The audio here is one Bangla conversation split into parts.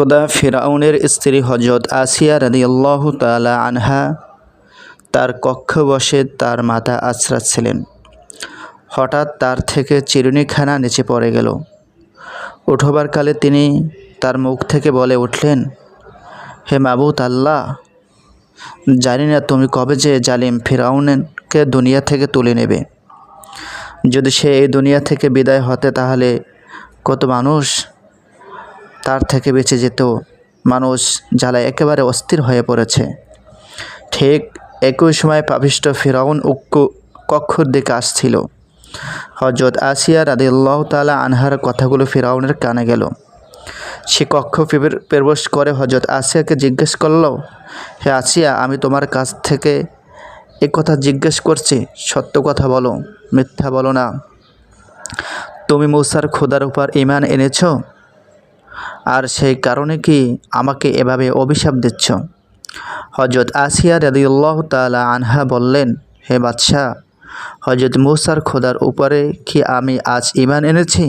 একদা ফিরাউনের স্ত্রী হজরত আসিয়া রাদিয়াল্লাহু তাআলা আনহা, তার কক্ষ বসে তার মাথা আছড়াচ্ছিলেন হঠাৎ তার থেকে চিরুনিখানা নিচে পড়ে গেল। উঠবার কালে তিনি তার মুখ থেকে বলে উঠলেন, হে মাবুত আল্লাহ, জানি না তুমি কবে যে জালিম ফিরাউনকে দুনিয়া থেকে তুলে নেবে। যদি সে এই দুনিয়া থেকে বিদায় হতে তাহলে কত মানুষ তার থেকে বেঁচে যেত। মানুষ জ্বালায় একেবারে অস্থির হয়ে পড়েছে। ঠিক একই সময় পাবিষ্ট ফিরাউন উক্ক কক্ষর দিকে আসছিল। হজরত আসিয়া রাদিল্লাহ তালা আনহার কথাগুলো ফিরাউনের কানে গেল। সে কক্ষ প্রবেশ করে হজরত আসিয়াকে জিজ্ঞেস করল, হে আসিয়া, আমি তোমার কাছ থেকে এ কথা জিজ্ঞেস করছি। সত্য কথা বলো, মিথ্যা বলো না। তুমি মূসার খোদার উপর ইমান এনেছো? আর সেই কারণে কি আমাকে এভাবে অভিশাপ দিচ্ছ? হজরত আসিয়া রাদিউল্লাহ তালা আনহা বললেন, হে বাদশাহ হজরত মুসার খোদার উপরে কি আমি আজ ইমান এনেছি?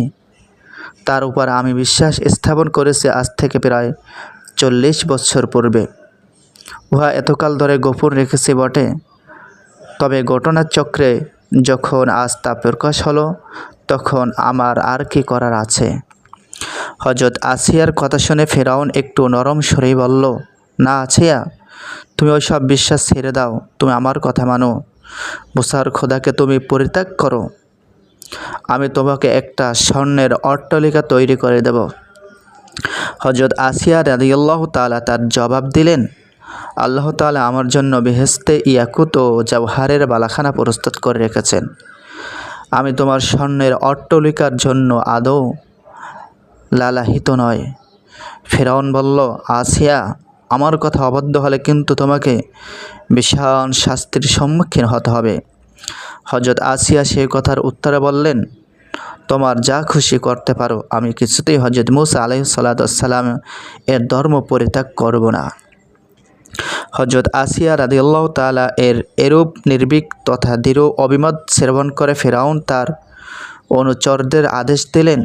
তার উপর আমি বিশ্বাস স্থাপন করেছি আজ থেকে প্রায় চল্লিশ বছর পূর্বে। উহা এতকাল ধরে গোপন রেখেছি বটে। তবে ঘটনার চক্রে যখন আজ তা প্রকাশ হলো, তখন আমার আর কি করার আছে? হজরত আসিয়ার কথা শুনে ফেরাউন একটু নরম স্বরেই বলল, না আসিয়া, তুমি ওইসব বিশ্বাস ছেড়ে দাও, তুমি আমার কথা মানো। মুসার খোদাকে তুমি পরিত্যাগ করো। আমি তোমাকে একটা স্বর্ণের অট্টালিকা তৈরি করে দেব। হজরত আসিয়া রাদিয়াল্লাহ তালা তার জবাব দিলেন, আল্লাহ তালা আমার জন্য বেহেস্তে ইয়াকুত ও জওহারের বালাখানা প্রস্তুত করে রেখেছেন। আমি তোমার স্বর্ণের অট্টলিকার জন্য আদৌ লালাহিত নয়। ফেরাউন বলল, আসিয়া, আমার কথা অবাধ্য হলে কিন্তু তোমাকে বিশাল শাস্তির সম্মুখীন হতে হবে। হজরত আসিয়া সে কথার উত্তরে বললেন, তোমার যা খুশি করতে পারো, আমি কিছুতেই হজরত মুসা আলহ সাল্লাম এর ধর্ম পরিত্যাগ করব না। হজরত আসিয়া রাদিয়াল্লাহ তাআলা এর এরূপ নির্ভীক তথা দৃঢ় অভিমত সেবন করে ফেরাউন তার অনুচরদের আদেশ দিলেন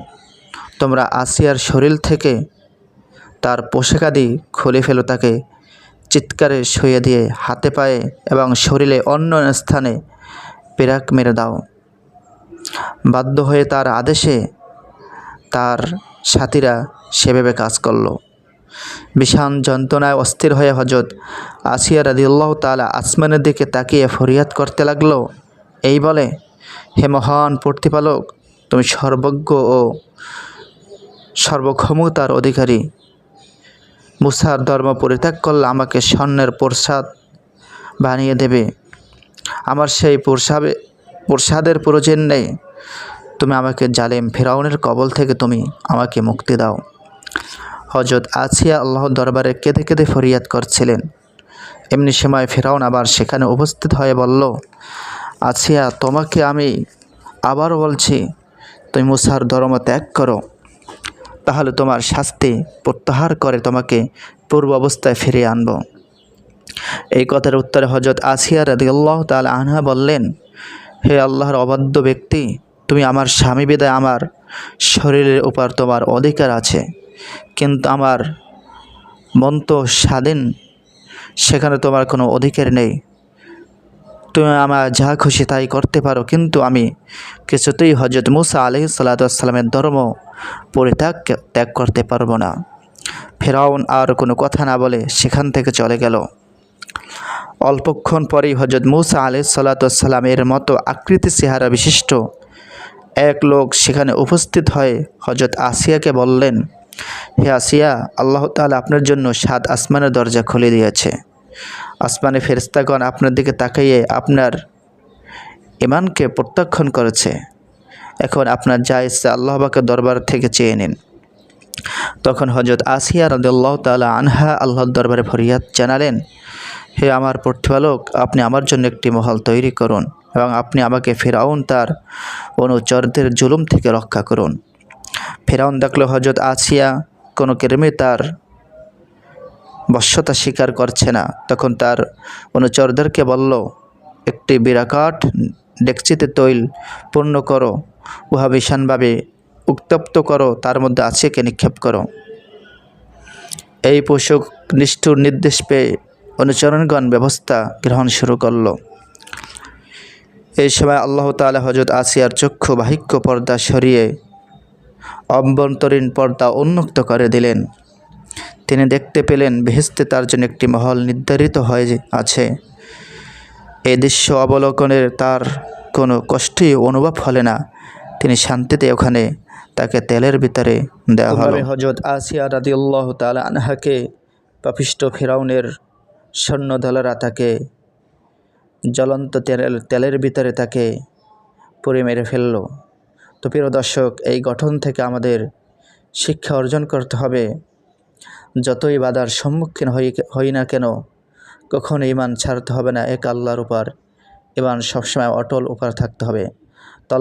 তোমরা আসিয়ার শরীর থেকে তার পোশাকাদি খুলে ফেলো তাকে। চিৎকারে শুয়ে দিয়ে হাতে পায়ে এবং শরীরে অন্য স্থানে পেরাক মেরে দাও। বাধ্য হয়ে তার আদেশে তার সাথীরা সেভাবে কাজ করল। বিষাণ যন্ত্রণায় অস্থির হয়ে হজরত আসিয়া রাদিউল্লাহ তালা আসমানের দিকে তাকিয়ে ফরিয়াদ করতে লাগল। এই বলে, হে মহান প্রতিপালক, তুমি সর্বজ্ঞ ও সর্বক্ষমতার অধিকারী। মুসার ধর্ম পরিত্যাগ করলে আমাকে স্বর্ণের প্রসাদ বানিয়ে দেবে। আমার সেই প্রসাবে প্রসাদের প্রয়োজন নেই। তুমি আমাকে জালেম ফেরাউনের কবল থেকে তুমি আমাকে মুক্তি দাও। হজরত আসিয়া আল্লাহর দরবারে কেঁদে কেঁদে ফরিয়াদ করছিলেন। এমনি সময় ফেরাউন আবার সেখানে উপস্থিত হয়ে বলল, আসিয়া, তোমাকে আমি আবার বলছি, তুমি মুসার ধর্ম ত্যাগ করো। তাহলে তোমার শাস্তি প্রত্যাহার করে তোমাকে পূর্ব অবস্থায় ফিরিয়ে আনব। এই কথার উত্তরে হজরত আসিয়া রাদিয়াল্লাহ তাল আনহা বললেন, হে আল্লাহর অবাধ্য ব্যক্তি, তুমি আমার স্বামী বিদায় আমার শরীরের উপর তোমার অধিকার আছে, কিন্তু আমার মন তো স্বাধীন, সেখানে তোমার কোনো অধিকার নেই। তুমি আমার যা খুশি তাই করতে পারো। কিন্তু আমি কিছুতেই হজরত মুসা আলহ সাল্লাতামের ধর্ম পরিত্যাগ ত্যাগ করতে পারব না। ফেরাউন আর কোনো কথা না বলে সেখান থেকে চলে গেল। অল্পক্ষণ পরেই হজরত মুসা আলহ সাল্লাতামের মতো আকৃতি চেহারা বিশিষ্ট এক লোক সেখানে উপস্থিত হয়ে হজরত আসিয়াকে বললেন, হে আসিয়া, আল্লাহ তাআলা আপনার জন্য সাত আসমানের দরজা খুলে দিয়েছে। আসমানে ফেরেস্তাগণ আপনার দিকে তাকাইয়ে আপনার ইমানকে প্রত্যাখ্যান করেছে। এখন আপনার যা ইচ্ছা আল্লাহবাকে দরবার থেকে চেয়ে নিন। তখন হজরত আসিয়া রদুল্লাহ তালা আনহা আল্লাহর দরবারে ফরিয়াদ জানালেন, হে আমার প্রতিপালক, আপনি আমার জন্য একটি মহল তৈরি করুন এবং আপনি আমাকে ফেরাউন তার অনুচরদের জুলুম থেকে রক্ষা করুন। ফেরাউন দেখল হজরত আসিয়া কোনো ক্রেমে তার বশ্যতা স্বীকার করছে না। তখন তার অনুচরদেরকে বলল, একটি বিরাকাট ডেকচিতে তৈল পূর্ণ করো, উহা ভীষণভাবে উত্তপ্ত করো, তার মধ্যে আসিয়াকে নিক্ষেপ করো। এই পোষক নিষ্ঠুর নির্দেশ পেয়ে অনুচরণগণ ব্যবস্থা গ্রহণ শুরু করল। এই সময় আল্লাহ তাআলা হজরত আসিয়ার চক্ষু বাহিক্য পর্দা সরিয়ে অভ্যন্তরীণ পর্দা উন্মুক্ত করে দিলেন। তিনি দেখতে পেলেন বেহেস্তে তার জন্য একটি মহল নির্ধারিত হয়ে আছে। এই দৃশ্য অবলোকনের তার কোনো কষ্টই অনুভব হলে না। তিনি শান্তিতে ওখানে তাকে তেলের ভিতরে দেওয়া হলো। হজরত আসিয়া রাদিউল্লাহ তাআলা আনহাকে পাপিষ্ট ফেরাউনের সৈন্যদলেরা তাকে জ্বলন্ত তেল তেলের ভিতরে তাকে পুড়ে মেরে ফেলল। তো প্রিয় দর্শক, এই গঠন থেকে আমাদের শিক্ষা অর্জন করতে হবে। যতই বাধার সম্মুখীন হই না কেন, কখনো ইমান ছাড়তে হবে না, এক আল্লাহর উপর। ইমান সবসময় অটল উপর থাকতে হবে। তো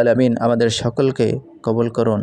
আলমিন আমাদের সকলকে কবুল করুন।